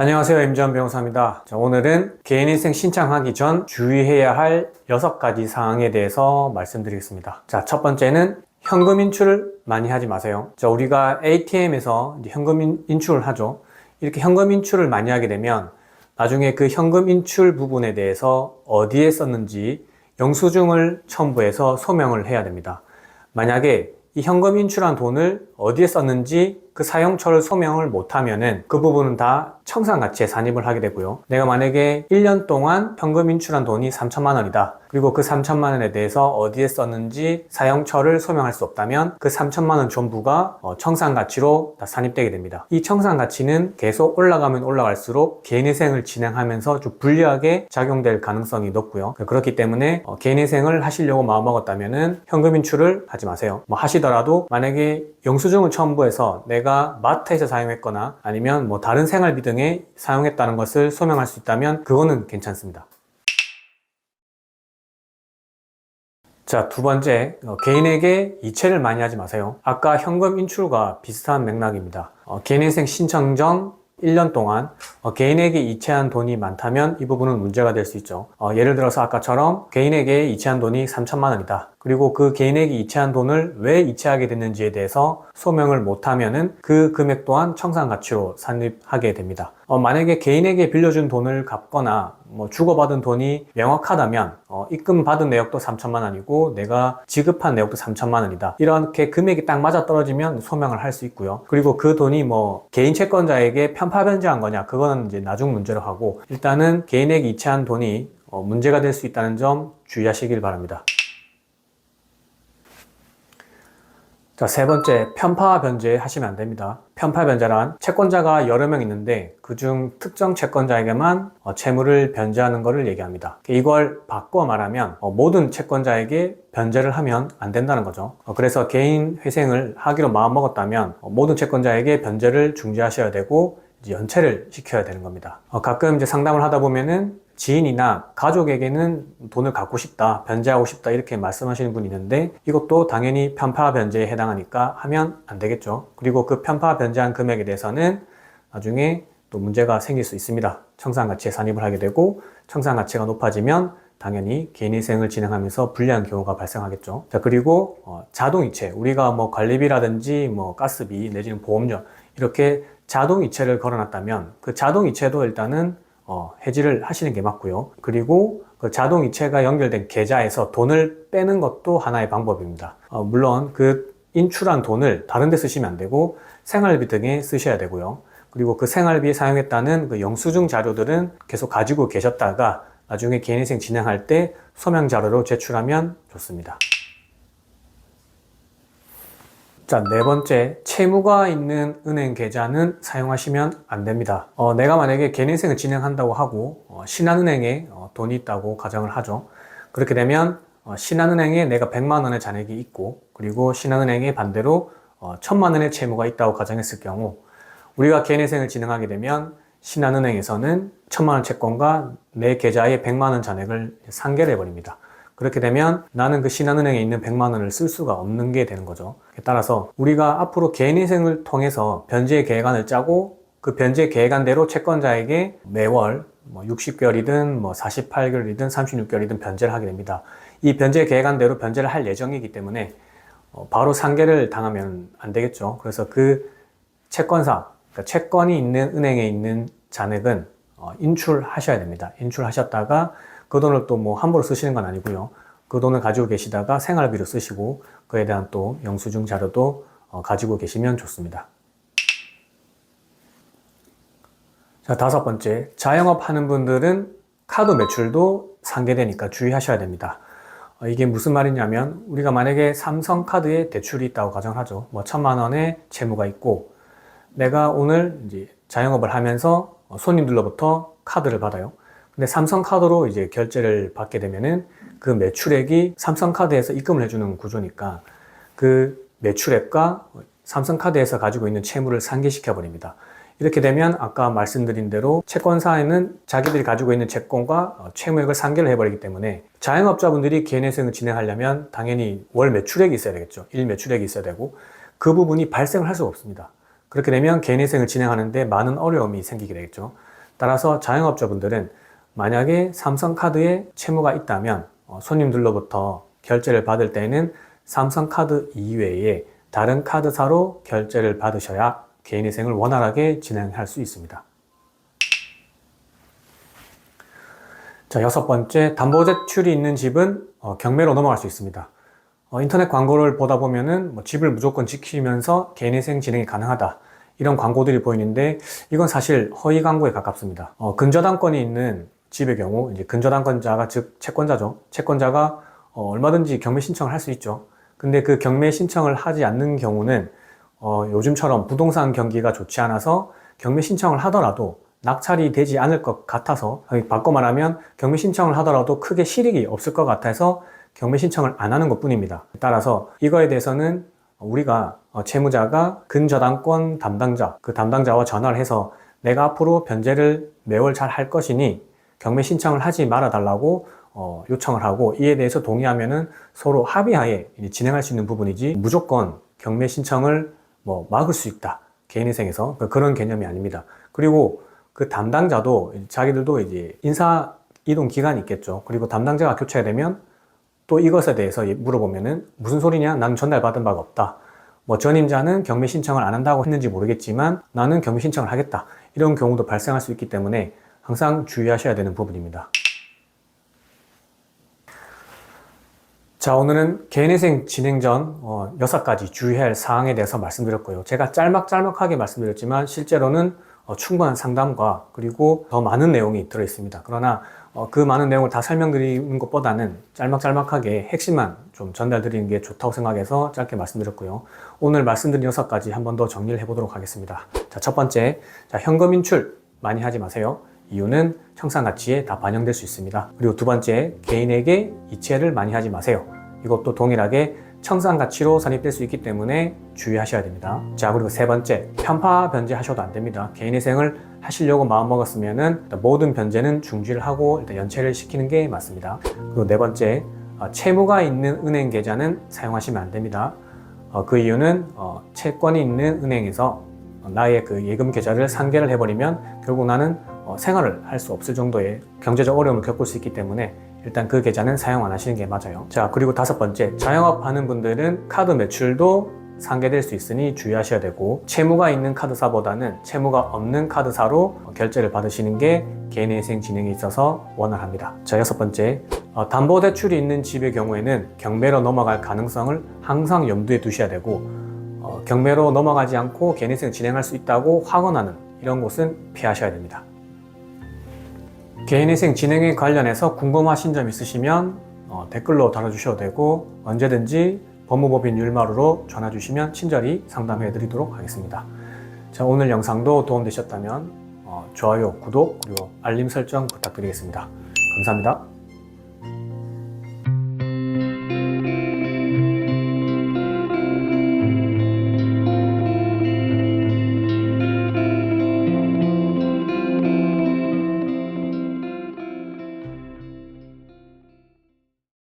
안녕하세요. 임지원 변호사입니다. 자, 오늘은 개인인생 신청하기 전 주의해야 할 6가지 사항에 대해서 말씀드리겠습니다. 자, 첫 번째는 현금 인출을 많이 하지 마세요. 자, 우리가 ATM에서 현금 인- 인출을 하죠. 이렇게 현금 인출을 많이 하게 되면 나중에 그 현금 인출 부분에 대해서 어디에 썼는지 영수증을 첨부해서 소명을 해야 됩니다. 만약에 이 현금 인출한 돈을 어디에 썼는지 그 사용처를 소명을 못하면은 그 부분은 다 청산가치에 산입을 하게 되고요. 내가 만약에 1년 동안 현금 인출한 돈이 3천만 원이다. 그리고 그 3천만 원에 대해서 어디에 썼는지 사용처를 소명할 수 없다면 그 3천만 원 전부가 어, 청산가치로 다 산입되게 됩니다. 이 청산가치는 계속 올라가면 올라갈수록 개인회생을 진행하면서 좀 불리하게 작용될 가능성이 높고요. 그렇기 때문에 어, 개인회생을 하시려고 마음먹었다면은 현금 인출을 하지 마세요. 뭐 하시더라도 만약에 영수 증을 첨부해서 내가 마트에서 사용했거나 아니면 뭐 다른 생활비 등에 사용했다는 것을 소명할 수 있다면 그거는 괜찮습니다. 자, 두 번째, 어, 개인에게 이체를 많이 하지 마세요. 아까 현금 인출과 비슷한 맥락입니다. 어, 개인회생 신청 전 1년 동안 어, 개인에게 이체한 돈이 많다면 이 부분은 문제가 될 수 있죠. 어, 예를 들어서 아까처럼 개인에게 이체한 돈이 3천만 원이다. 그리고 그 개인에게 이체한 돈을 왜 이체하게 됐는지에 대해서 소명을 못하면은 그 금액 또한 청산가치로 산입하게 됩니다. 어, 만약에 개인에게 빌려준 돈을 갚거나 뭐 주고받은 돈이 명확하다면 어, 입금 받은 내역도 3천만 원이고 내가 지급한 내역도 3천만 원이다. 이렇게 금액이 딱 맞아 떨어지면 소명을 할 수 있고요. 그리고 그 돈이 뭐 개인 채권자에게 편파 변제한 거냐 그 거는 이제 나중 문제로 하고 일단은 개인에게 이체한 돈이 어, 문제가 될 수 있다는 점 주의하시길 바랍니다. 자, 세 번째, 편파 변제 하시면 안 됩니다. 편파 변제란 채권자가 여러 명 있는데 그중 특정 채권자에게만 어, 채무를 변제하는 것을 얘기합니다. 이걸 바꿔 말하면 어, 모든 채권자에게 변제를 하면 안 된다는 거죠. 어, 그래서 개인 회생을 하기로 마음먹었다면 어, 모든 채권자에게 변제를 중지하셔야 되고 연체를 시켜야 되는 겁니다. 어, 가끔 이제 상담을 하다 보면은 지인이나 가족에게는 돈을 갖고 싶다, 변제하고 싶다 이렇게 말씀하시는 분이 있는데 이것도 당연히 편파 변제에 해당하니까 하면 안 되겠죠. 그리고 그 편파 변제한 금액에 대해서는 나중에 또 문제가 생길 수 있습니다. 청산 가치에 산입을 하게 되고 청산 가치가 높아지면 당연히 개인회생을 진행하면서 불리한 경우가 발생하겠죠. 자, 그리고 어, 자동이체. 우리가 뭐 관리비라든지 뭐 가스비 내지는 보험료 이렇게 자동이체를 걸어놨다면 그 자동이체도 일단은 어, 해지를 하시는 게 맞고요. 그리고 그 자동이체가 연결된 계좌에서 돈을 빼는 것도 하나의 방법입니다. 어, 물론 그 인출한 돈을 다른 데 쓰시면 안 되고 생활비 등에 쓰셔야 되고요. 그리고 그 생활비에 사용했다는 그 영수증 자료들은 계속 가지고 계셨다가 나중에 개인회생 진행할 때 소명 자료로 제출하면 좋습니다. 자, 네 번째, 채무가 있는 은행 계좌는 사용하시면 안 됩니다. 어, 내가 만약에 개인회생을 진행한다고 하고 어, 신한은행에 어, 돈이 있다고 가정을 하죠. 그렇게 되면 어, 신한은행에 내가 100만 원의 잔액이 있고 그리고 신한은행에 반대로 어, 1000만 원의 채무가 있다고 가정했을 경우 우리가 개인회생을 진행하게 되면 신한은행에서는 1000만 원 채권과 내 계좌에 100만 원 잔액을 상계를 해버립니다. 그렇게 되면 나는 그 신한은행에 있는 100만 원을 쓸 수가 없는 게 되는 거죠. 따라서 우리가 앞으로 개인회생을 통해서 변제 계획안을 짜고 그 변제 계획안대로 채권자에게 매월 뭐 60개월이든 뭐 48개월이든 36개월이든 변제를 하게 됩니다. 이 변제 계획안대로 변제를 할 예정이기 때문에 어, 바로 상계를 당하면 안 되겠죠. 그래서 그 채권사, 그러니까 채권이 있는 은행에 있는 잔액은 어, 인출하셔야 됩니다. 인출하셨다가 그 돈을 또 뭐 함부로 쓰시는 건 아니고요. 그 돈을 가지고 계시다가 생활비로 쓰시고 그에 대한 또 영수증 자료도 어, 가지고 계시면 좋습니다. 자, 다섯 번째. 자영업 하는 분들은 카드 매출도 상계되니까 주의하셔야 됩니다. 어, 이게 무슨 말이냐면 우리가 만약에 삼성카드에 대출이 있다고 가정하죠. 뭐 천만 원의 채무가 있고 내가 오늘 이제 자영업을 하면서 어, 손님들로부터 카드를 받아요. 근데 삼성카드로 이제 결제를 받게 되면은 그 매출액이 삼성카드에서 입금을 해주는 구조니까 그 매출액과 삼성카드에서 가지고 있는 채무를 상계시켜 버립니다. 이렇게 되면 아까 말씀드린 대로 채권사에는 자기들이 가지고 있는 채권과 어, 채무액을 상계를 해버리기 때문에 자영업자분들이 개인회생을 진행하려면 당연히 월 매출액이 있어야 되겠죠. 일 매출액이 있어야 되고 그 부분이 발생을 할 수가 없습니다. 그렇게 되면 개인회생을 진행하는데 많은 어려움이 생기게 되겠죠. 따라서 자영업자분들은 만약에 삼성카드에 채무가 있다면 어, 손님들로부터 결제를 받을 때에는 삼성카드 이외에 다른 카드사로 결제를 받으셔야 개인회생을 원활하게 진행할 수 있습니다. 자, 여섯 번째, 담보대출이 있는 집은 어, 경매로 넘어갈 수 있습니다. 어, 인터넷 광고를 보다 보면은 뭐 집을 무조건 지키면서 개인회생 진행이 가능하다. 이런 광고들이 보이는데 이건 사실 허위 광고에 가깝습니다. 어, 근저당권이 있는 집의 경우 이제 근저당권자가 즉 채권자죠. 채권자가 어, 얼마든지 경매 신청을 할 수 있죠. 근데 그 경매 신청을 하지 않는 경우는 어, 요즘처럼 부동산 경기가 좋지 않아서 경매 신청을 하더라도 낙찰이 되지 않을 것 같아서 바꿔 말하면 경매 신청을 하더라도 크게 실익이 없을 것 같아서 경매 신청을 안 하는 것 뿐입니다. 따라서 이거에 대해서는 우리가 어, 채무자가 근저당권 담당자, 그 담당자와 전화를 해서 내가 앞으로 변제를 매월 잘 할 것이니 경매 신청을 하지 말아 달라고 어, 요청을 하고 이에 대해서 동의하면은 서로 합의하에 진행할 수 있는 부분이지 무조건 경매 신청을 뭐 막을 수 있다 개인회생에서 그- 그런 개념이 아닙니다. 그리고 그 담당자도 자기들도 이제 인사 이동 기간이 있겠죠. 그리고 담당자가 교체가 되면 또 이것에 대해서 물어보면은 무슨 소리냐? 난 전달받은 바가 없다. 뭐 전임자는 경매 신청을 안 한다고 했는지 모르겠지만 나는 경매 신청을 하겠다. 이런 경우도 발생할 수 있기 때문에 항상 주의하셔야 되는 부분입니다. 자, 오늘은 개인회생 진행 전 어, 6가지 주의해야 할 사항에 대해서 말씀드렸고요. 제가 짤막짤막하게 말씀드렸지만 실제로는 어, 충분한 상담과 그리고 더 많은 내용이 들어 있습니다. 그러나 어, 그 많은 내용을 다 설명드리는 것보다는 짤막짤막하게 핵심만 좀 전달드리는 게 좋다고 생각해서 짧게 말씀드렸고요. 오늘 말씀드린 6가지 한 번 더 정리를 해보도록 하겠습니다. 자, 첫 번째, 자, 현금 인출 많이 하지 마세요. 이유는 청산 가치에 다 반영될 수 있습니다. 그리고 두 번째, 개인에게 이체를 많이 하지 마세요. 이것도 동일하게 청산 가치로 산입될 수 있기 때문에 주의하셔야 됩니다. 자, 그리고 세 번째, 편파 변제하셔도 안 됩니다. 개인회생을 하시려고 마음먹었으면은 모든 변제는 중지를 하고 일단 연체를 시키는 게 맞습니다. 그리고 네 번째, 어, 채무가 있는 은행 계좌는 사용하시면 안 됩니다. 어, 그 이유는 어, 채권이 있는 은행에서 나의 그 예금 계좌를 상계를 해버리면 결국 나는 어, 생활을 할 수 없을 정도의 경제적 어려움을 겪을 수 있기 때문에 일단 그 계좌는 사용 안 하시는 게 맞아요. 자, 그리고 다섯 번째, 자영업 하는 분들은 카드 매출도 상계될 수 있으니 주의하셔야 되고 채무가 있는 카드사보다는 채무가 없는 카드사로 결제를 받으시는 게 개인회생 진행에 있어서 원활합니다. 자, 여섯 번째, 어, 담보대출이 있는 집의 경우에는 경매로 넘어갈 가능성을 항상 염두에 두셔야 되고 어, 경매로 넘어가지 않고 개인회생 진행할 수 있다고 확언하는 이런 곳은 피하셔야 됩니다. 개인회생 진행에 관련해서 궁금하신 점 있으시면 어, 댓글로 달아주셔도 되고 언제든지 법무법인 율마루로 전화 주시면 친절히 상담해 드리도록 하겠습니다. 자, 오늘 영상도 도움되셨다면 어, 좋아요, 구독, 그리고 알림 설정 부탁드리겠습니다. 감사합니다.